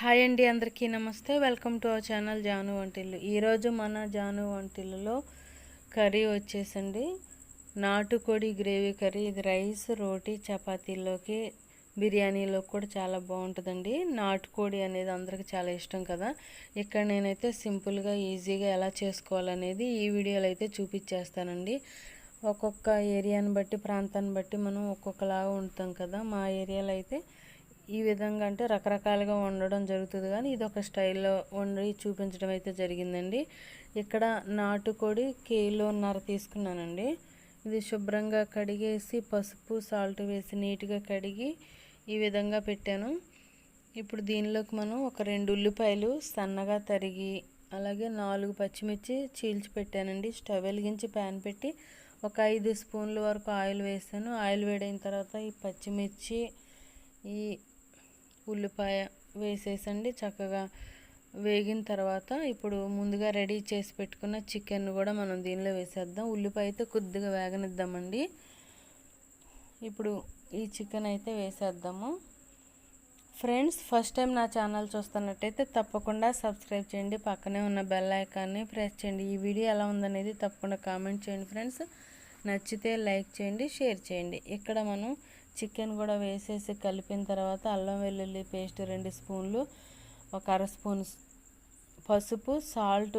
Hi అండి అందరికీ నమస్తే. Welcome to our channel Janu వంటిల్లు. ఈరోజు మన జాను వంటిల్లులో కర్రీ వచ్చేసండి. నాటుకోడి గ్రేవీ కర్రీ. ఇది రైస్ రోటీ చపాతీలోకి బిర్యానీలో కూడా చాలా బాగుంటుందండి. నాటుకోడి అనేది అందరికి చాలా ఇష్టం కదా. ఇక్కడ నేనైతే సింపుల్గా ఈజీగా ఎలా చేసుకోవాలనేది ఈ వీడియోలో అయితే చూపించేస్తానండి ఒక్కొక్క ఏరియాని బట్టి ప్రాంతాన్ని బట్టి మనం ఒక్కొక్కలాగా ఉంటాం కదా. మా ఏరియాలో అయితే ఈ విధంగా అంటే రకరకాలుగా వండడం జరుగుతుంది. కానీ ఇది ఒక స్టైల్లో వండి చూపించడం అయితే జరిగిందండి. ఇక్కడ నాటుకోడి కేలోన్నర తీసుకున్నానండి. ఇది శుభ్రంగా కడిగేసి పసుపు సాల్ట్ వేసి నీట్గా కడిగి ఈ విధంగా పెట్టాను. ఇప్పుడు దీనిలోకి మనం ఒక రెండు ఉల్లిపాయలు సన్నగా తరిగి అలాగే నాలుగు పచ్చిమిర్చి చీల్చి పెట్టానండి. స్టవ్ వెలిగించి ప్యాన్ పెట్టి ఒక ఐదు స్పూన్ల వరకు ఆయిల్ వేసాను. ఆయిల్ వేడైన తర్వాత ఈ పచ్చిమిర్చి ఈ ఉల్లిపాయ వేసేసండి చక్కగా వేగిన తర్వాత ఇప్పుడు ముందుగా రెడీ చేసి పెట్టుకున్న చికెన్ కూడా మనం దీనిలో వేసేద్దాం. ఉల్లిపాయ అయితే కొద్దిగా వేగనిద్దామండి. ఇప్పుడు ఈ చికెన్ అయితే వేసేద్దాము. ఫ్రెండ్స్ ఫస్ట్ టైం నా ఛానల్ చూస్తున్నట్టయితే తప్పకుండా సబ్స్క్రైబ్ చేయండి. పక్కనే ఉన్న బెల్ ఐకాన్ని ప్రెస్ చేయండి. ఈ వీడియో ఎలా ఉందనేది తప్పకుండా కామెంట్ చేయండి ఫ్రెండ్స్ నచ్చితే లైక్ చేయండి షేర్ చేయండి. ఇక్కడ మనం చికెన్ కూడా వేసేసి కలిపిన తర్వాత అల్లం వెల్లుల్లి పేస్ట్ రెండు స్పూన్లు ఒక అర స్పూన్ పసుపు సాల్ట్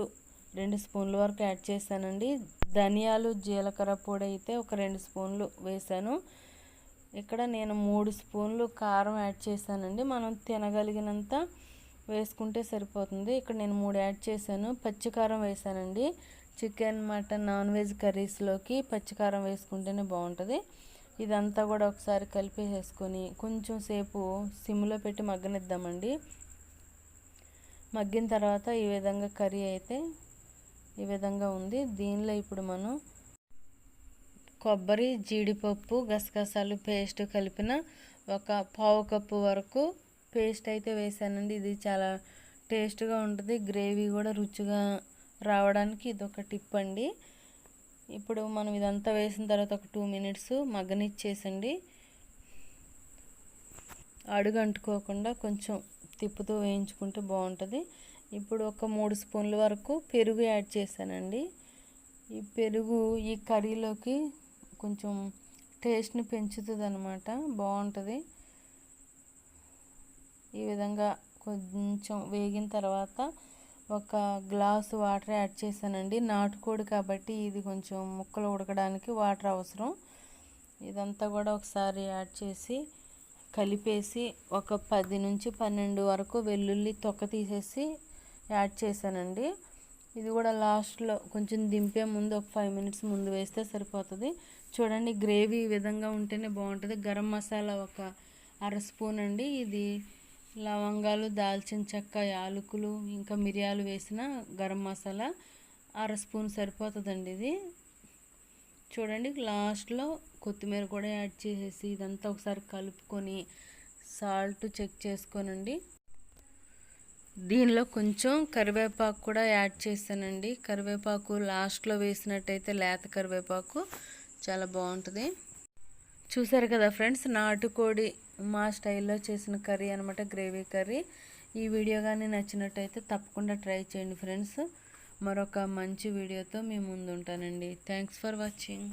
రెండు స్పూన్ల వరకు యాడ్ చేశానండి. ధనియాలు జీలకర్ర పొడి అయితే ఒక రెండు స్పూన్లు వేసాను ఇక్కడ నేను మూడు స్పూన్లు కారం యాడ్ చేశానండి. మనం తినగలిగినంత వేసుకుంటే సరిపోతుంది. ఇక్కడ నేను మూడు యాడ్ చేశాను. పచ్చికారం వేసానండి చికెన్ మటన్ నాన్ వెజ్ కర్రీస్లోకి పచ్చికారం వేసుకుంటేనే బాగుంటుంది. ఇదంతా కూడా ఒకసారి కలిపేసేసుకొని కొంచెం సేపు సిమ్లో పెట్టి మగ్గనిద్దామండి. మగ్గిన తర్వాత ఈ విధంగా కర్రీ అయితే ఈ విధంగా ఉంది. దీనిలో ఇప్పుడు మనం కొబ్బరి జీడిపప్పు గసగసాలు పేస్ట్ కలిపిన ఒక పావు కప్పు వరకు పేస్ట్ అయితే వేసానండి. ఇది చాలా టేస్ట్గా ఉంటుంది. గ్రేవీ కూడా రుచిగా రావడానికి ఇది ఒక టిప్ అండి ఇప్పుడు మనం ఇదంతా వేసిన తర్వాత ఒక టూ మినిట్స్ మగ్గనిచ్చేసండి. అడుగు అంటుకోకుండా కొంచెం తిప్పుతూ వేయించుకుంటే బాగుంటుంది. ఇప్పుడు ఒక మూడు స్పూన్ల వరకు పెరుగు యాడ్ చేశానండి. ఈ పెరుగు ఈ కర్రీలోకి కొంచెం టేస్ట్ని పెంచుతుంది అనమాట బాగుంటుంది. ఈ విధంగా కొంచెం వేగిన తర్వాత ఒక గ్లాసు వాటర్ యాడ్ చేశానండి. నాటుకోడి కాబట్టి ఇది కొంచెం ముక్కలు ఉడకడానికి వాటర్ అవసరం. ఇదంతా కూడా ఒకసారి యాడ్ చేసి కలిపేసి ఒక పది నుంచి పన్నెండు వరకు వెల్లుల్లి తొక్క తీసేసి యాడ్ చేశానండి. ఇది కూడా లాస్ట్లో కొంచెం దింపే ముందు ఒక ఫైవ్ మినిట్స్ ముందు వేస్తే సరిపోతుంది. చూడండి గ్రేవీ ఈ విధంగా ఉంటేనే బాగుంటుంది. గరం మసాలా ఒక అర స్పూన్ అండి. ఇది లవంగాలు దాల్చిన చెక్క యాలకులు ఇంకా మిరియాలు వేసిన గరం మసాలా అర స్పూన్ సరిపోతుందండి ఇది. చూడండి లాస్ట్లో కొత్తిమీర కూడా యాడ్ చేసేసి ఇదంతా ఒకసారి కలుపుకొని సాల్ట్ చెక్ చేసుకోనండి. దీనిలో కొంచెం కరివేపాకు కూడా యాడ్ చేశానండి కరివేపాకు లాస్ట్లో వేసినట్టయితే లేత కరివేపాకు చాలా బాగుంటుంది. చూసారు కదా ఫ్రెండ్స్ నాటుకోడి మా స్టైల్లో చేసిన కర్రీ అనమాట గ్రేవీ కర్రీ. ఈ వీడియో కానీ నచ్చినట్టయితే తప్పకుండా ట్రై చేయండి ఫ్రెండ్స్. మరొక మంచి వీడియోతో మీ ముందు ఉంటానండి థ్యాంక్స్ ఫర్ వాచింగ్.